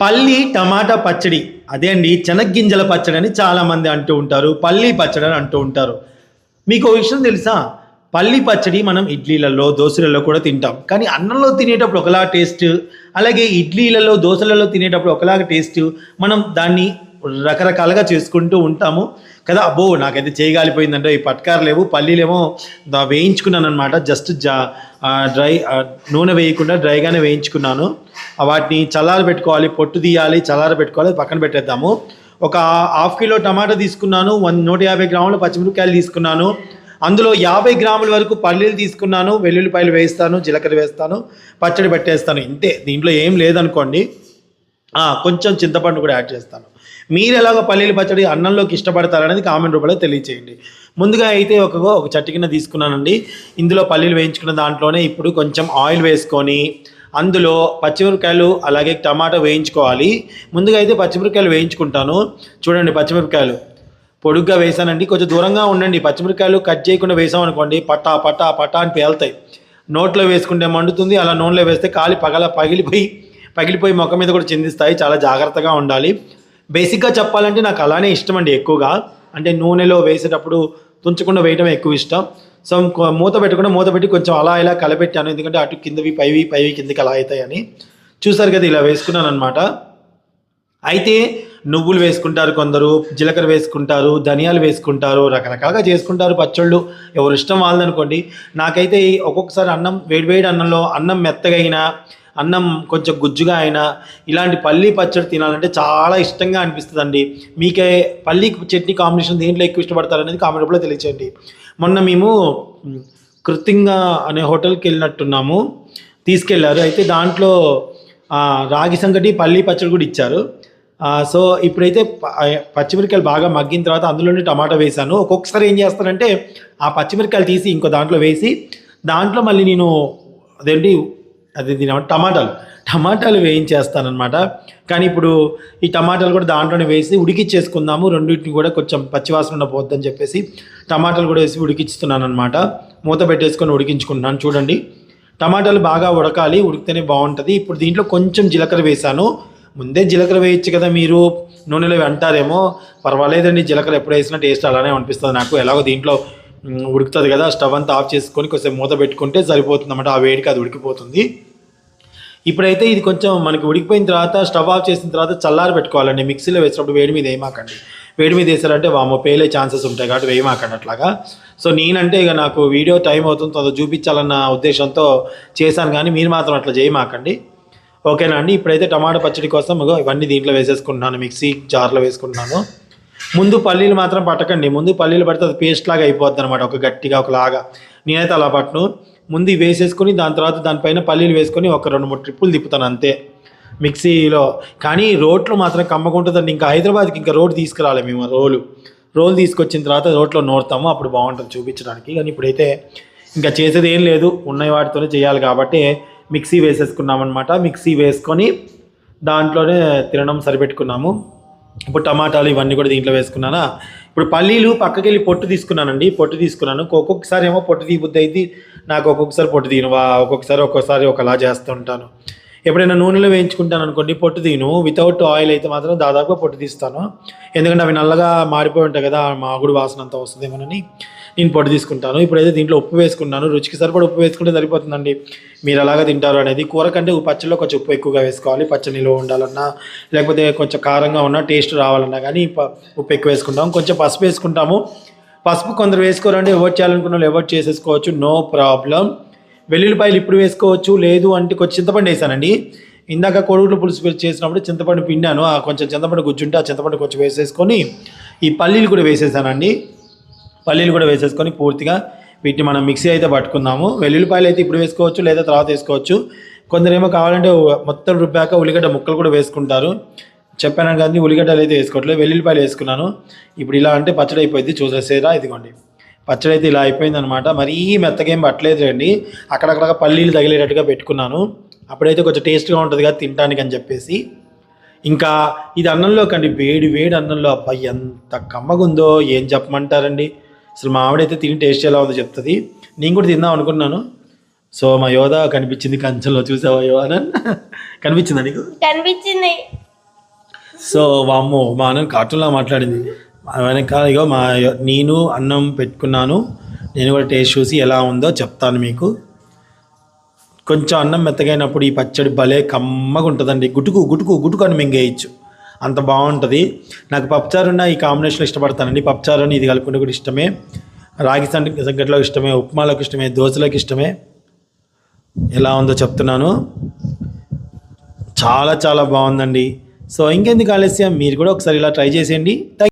పల్లి టమాటా పచ్చడి. అదే అండి చెనగ్గింజల పచ్చడి అని చాలామంది అంటూ ఉంటారు. పల్లి పచ్చడి అని అంటూ ఉంటారు. మీకు ఓ విషయం తెలుసా? పల్లి పచ్చడి మనం ఇడ్లీలలో దోశలలో కూడా తింటాం. కానీ అన్నంలో తినేటప్పుడు ఒకలా టేస్ట్ అలాగే ఇడ్లీలలో దోశలలో తినేటప్పుడు ఒకలాగా టేస్ట్ మనం దాన్ని రకరకాలుగా చేసుకుంటూ ఉంటాము. కదా అబ్బో నాకైతే చేయగాలిపోయిందంటే ఈ పట్కారు లేవు పల్లీలేమో వేయించుకున్నాను అనమాట జస్ట్ జా డ్రై నూనె వేయకుండా డ్రైగానే వేయించుకున్నాను. వాటిని చల్లార పెట్టుకోవాలి పొట్టు తీయాలి చల్లార పెట్టుకోవాలి పక్కన పెట్టేద్దాము. ఒక హాఫ్ కిలో టమాటా తీసుకున్నాను వన్ నూట యాభై గ్రాముల పచ్చిమిరపకాయలు తీసుకున్నాను. అందులో యాభై గ్రాముల వరకు పల్లీలు తీసుకున్నాను వెల్లుల్లిపాయలు వేస్తాను జీలకర్ర వేస్తాను పచ్చడి పెట్టేస్తాను ఇంతే. దీంట్లో ఏం లేదనుకోండి. కొంచెం చింతపండు కూడా యాడ్ చేస్తాను. మీరు ఎలాగో పల్లీల పచ్చడి అన్నంలోకి ఇష్టపడతారనేది కామెంట్ రూపంలో తెలియచేయండి. ముందుగా అయితే ఒక ఒక చట్టి కింద తీసుకున్నానండి. ఇందులో పల్లీలు వేయించుకున్న దాంట్లోనే ఇప్పుడు కొంచెం ఆయిల్ వేసుకొని అందులో పచ్చిమిరపకాయలు అలాగే టమాటా వేయించుకోవాలి. ముందుగా అయితే పచ్చిమిరపకాయలు వేయించుకుంటాను. చూడండి పచ్చిమిరపకాయలు పొడుగ్గా వేసానండి. కొంచెం దూరంగా ఉండండి. పచ్చిమిరపకాయలు కట్ చేయకుండా వేసామనుకోండి పట్టా పట్టా పట్టా అని పేలుతాయి. నోట్లో వేసుకుంటే మండుతుంది అలా నూనెలో వేస్తే కాలి పగల పగిలిపోయి పగిలిపోయి ముఖం మీద కూడా చిందిస్తాయి. చాలా జాగ్రత్తగా ఉండాలి. బేసిక్గా చెప్పాలంటే నాకు అలానే ఇష్టం అండి ఎక్కువగా. అంటే నూనెలో వేసేటప్పుడు తుంచకుండా వేయడం ఎక్కువ ఇష్టం. సో మూత పెట్టకుండా మూత పెట్టి కొంచెం అలా ఇలా కలపెట్టాను ఎందుకంటే అటు కిందవి పైవి పైవి కిందకి అలా అవుతాయని. చూసారు కదా ఇలా వేసుకున్నాను అనమాట అయితే నువ్వులు వేసుకుంటారు కొందరు జీలకర్ర వేసుకుంటారు ధనియాలు వేసుకుంటారు రకరకాలుగా చేసుకుంటారు పచ్చళ్ళు. ఎవరు ఇష్టం వాళ్ళదనుకోండి. నాకైతే ఒక్కొక్కసారి అన్నం వేడివేడి అన్నంలో అన్నం మెత్తగైనా అన్నం కొంచెం గుజ్జుగా అయినా ఇలాంటి పల్లీ పచ్చడి తినాలంటే చాలా ఇష్టంగా అనిపిస్తుందండి. మీకే పల్లీ చట్నీ కాంబినేషన్ దేంట్లో ఎక్కువ ఇష్టపడతారు అనేది కామెంట్లో తెలియచేయండి. మొన్న మేము కృతింగ అనే హోటల్కి వెళ్ళినట్టున్నాము. తీసుకెళ్ళారు. అయితే దాంట్లో రాగి సంగటి పల్లీ పచ్చడి కూడా ఇచ్చారు. సో ఇప్పుడైతే పచ్చిమిరకాయలు బాగా మగ్గిన తర్వాత అందులోనే టమాటా వేశాను. ఒక్కొక్కసారి ఏం చేస్తానంటే ఆ పచ్చిమిరకాయలు తీసి ఇంకో దాంట్లో వేసి దాంట్లో మళ్ళీ నేను అదేంటి అది దీని టమాటాలు. టమాటాలు వేయించేస్తానమాట కానీ ఇప్పుడు ఈ టమాటాలు కూడా దాంట్లోనే వేసి ఉడికిచ్చేసుకుందాము. రెండింటిని కూడా కొంచెం పచ్చివాసన ఉండబోద్దని చెప్పేసి టమాటాలు కూడా వేసి ఉడికిస్తున్నాను అనమాట మూత పెట్టేసుకొని ఉడికించుకుంటున్నాను. చూడండి. టమాటాలు బాగా ఉడకాలి. ఉడికితేనే బాగుంటుంది. ఇప్పుడు దీంట్లో కొంచెం జీలకర్ర వేసాను ముందే జీలకర్ర వేయచ్చు కదా మీరు. నూనెలో అంటారేమో పర్వాలేదండి. జీలకర్ర ఎప్పుడు వేసినా టేస్ట్ అలానే అనిపిస్తుంది నాకు. ఎలాగో దీంట్లో ఉడుకుతుంది కదా స్టవ్ అంతా ఆఫ్ చేసుకొని కొంచెం మూత పెట్టుకుంటే సరిపోతుంది అన్నమాట ఆ వేడికి అది ఉడికిపోతుంది. ఇప్పుడైతే ఇది కొంచెం మనకి ఉడికిపోయిన తర్వాత స్టవ్ ఆఫ్ చేసిన తర్వాత చల్లారి పెట్టుకోవాలండి మిక్సీలో వేసినప్పుడు వేడి మీద వేయమాకండి. వేడి మీద వేసారంటే వామో పేలే ఛాన్సెస్ ఉంటాయి కాబట్టి వేయమాకండి అట్లాగా. సో నేనంటే ఇక నాకు వీడియో టైం అవుతుంది అది చూపించాలన్న ఉద్దేశంతో చేశాను కానీ మీరు మాత్రం అట్లా చేయమాకండి. ఓకేనా అండి? ఇప్పుడైతే టమాటా పచ్చడి కోసం ఇవన్నీ దీంట్లో వేసేసుకుంటున్నాను మిక్సీ జార్లో వేసుకుంటున్నాను. ముందు పల్లీలు మాత్రం పట్టకండి. ముందు పల్లీలు పడితే అది పేస్ట్ లాగా అయిపోద్ది అనమాట ఒక గట్టిగా ఒకలాగా. నేనైతే అలా పట్టను. ముందు వేసేసుకుని వేసేసుకొని దాని తర్వాత దానిపైన పల్లీలు వేసుకొని ఒక రెండు మూడు ట్రిప్పులు తిప్పుతాను అంతే. మిక్సీలో. కానీ రోట్లు మాత్రం కమ్మకుంటుందండి ఇంకా హైదరాబాద్కి ఇంకా రోడ్ తీసుకురాలి మేము రోలు. రోల్ తీసుకొచ్చిన తర్వాత రోట్లో నోడతాము అప్పుడు బాగుంటుంది చూపించడానికి. కానీ ఇప్పుడైతే ఇంకా చేసేది ఏం లేదు. ఉన్న వాటితోనే చేయాలి కాబట్టి మిక్సీ వేసేసుకున్నామన్నమాట. మిక్సీ వేసుకొని దాంట్లోనే తినడం సరిపెట్టుకున్నాము. ఇప్పుడు టమాటాలు ఇవన్నీ కూడా దీంట్లో వేసుకున్నానా? ఇప్పుడు పల్లీలు పక్కకి వెళ్ళి పొట్టు తీసుకున్నానండి పొట్టు తీసుకున్నాను. ఒక్కొక్కసారి ఏమో పొట్టు తీయబుద్ది అయితే నాకు ఒక్కొక్కసారి పొట్టు తీయను ఒక్కొక్కసారి ఒక్కొక్కసారి ఒకలా చేస్తూ ఉంటాను. ఎప్పుడైనా నూనెలో వేయించుకుంటాను అనుకోండి పొట్టు తీను. వితౌట్ ఆయిల్ అయితే మాత్రం దాదాపుగా పొట్టు తీస్తాను. ఎందుకంటే అవి నల్లగా మారిపోయి ఉంటాయి కదా మాగుడు వాసన అంతా వస్తుందేమోనని నేను పొట్టు తీసుకుంటాను. ఇప్పుడైతే దీంట్లో ఉప్పు వేసుకున్నాను. రుచికి సరిపడ ఉప్పు వేసుకుంటే సరిపోతుందండి. మీరు ఎలాగా తింటారు అనేది కూర కంటే పచ్చడిలో కొంచెం ఉప్పు ఎక్కువగా వేసుకోవాలి. పచ్చడి ఉండాలన్నా లేకపోతే కొంచెం కారంగా ఉన్నా టేస్ట్ రావాలన్నా కానీ ప- ఉప్పు ఎక్కువ వేసుకుంటాం కొంచెం పసుపు వేసుకుంటాము. పసుపు కొందరు వేసుకోరండి. ఎవరు చేయాలనుకున్న వాళ్ళు ఎవరు చేసేసుకోవచ్చు. No problem. వెల్లుల్లిపాయలు ఇప్పుడు వేసుకోవచ్చు లేదు అంటే కొంచెం చింతపండు వేసానండి. ఇందాక కొడుగులు పులుసు చేసినప్పుడు చింతపండు పిండాను. ఆ కొంచెం చింతపండు గుజ్జుంటే ఆ చింతపండు కొంచెం వేసేసుకొని ఈ పల్లీలు కూడా వేసేసానండి. పల్లీలు కూడా వేసేసుకొని పూర్తిగా వీటిని మనం మిక్సీ అయితే పట్టుకుందాము. వెల్లుల్లిపాయలు అయితే ఇప్పుడు వేసుకోవచ్చు లేదా తర్వాత వేసుకోవచ్చు. కొందరేమో కావాలంటే మొత్తం రుబ్బాక ఉల్లిగడ్డ ముక్కలు కూడా వేసుకుంటారు. చెప్పాను కానీ ఉల్లిగడ్డలు అయితే వేసుకోవట్లేదు వెల్లుల్లిపాయలు వేసుకున్నాను. ఇప్పుడు ఇలా అంటే పచ్చడి అయిపోయింది చూసేసేరా ఇదిగోండి. పచ్చడి అయితే ఇలా అయిపోయింది అనమాట మరీ మెత్తగా పట్టలేదు రండి అక్కడక్కడ పల్లీలు తగిలేటట్టుగా పెట్టుకున్నాను. అప్పుడైతే కొంచెం టేస్ట్గా ఉంటుంది కదా తినడానికి అని చెప్పేసి. ఇంకా ఇది అన్నంలో కండి వేడి వేడి అన్నంలో. అబ్బాయి ఎంత కమ్మగుందో. ఏం చెప్పమంటారండి. అసలు మా ఆవిడైతే తిని టేస్ట్ ఎలా ఉందో చెప్తుంది. నేను కూడా తిందాం అనుకున్నాను. సో మా యోధ కనిపించింది కంచెంలో. చూసావా యోధ? కనిపించిందా నీకు? కనిపించింది. సో వామ్మో మా అన్న కార్టూన్లా మాట్లాడింది. వెనకాల ఇగో మా నేను అన్నం పెట్టుకున్నాను. నేను కూడా టేస్ట్ చూసి ఎలా ఉందో చెప్తాను మీకు. కొంచెం అన్నం మెత్తగైనప్పుడు ఈ పచ్చడి భలే కమ్మగా ఉంటుందండి. గుటుకు గుటుకు గుటుకు అని మింగేయచ్చు. అంత బాగుంటుంది. నాకు పప్పుచారున్న ఈ కాంబినేషన్ ఇష్టపడతానండి. పప్పుచారుని ఇది కలుపుకుంటే కూడా ఇష్టమే. రాగి సంగట్లోకి ఇష్టమే ఉప్మాలోకి ఇష్టమే దోశలోకి ఇష్టమే. ఎలా ఉందో చెప్తున్నాను. చాలా చాలా బాగుందండి. సో ఇంకెందుకు ఆలస్యం? మీరు కూడా ఒకసారి ఇలా ట్రై చేసేయండి.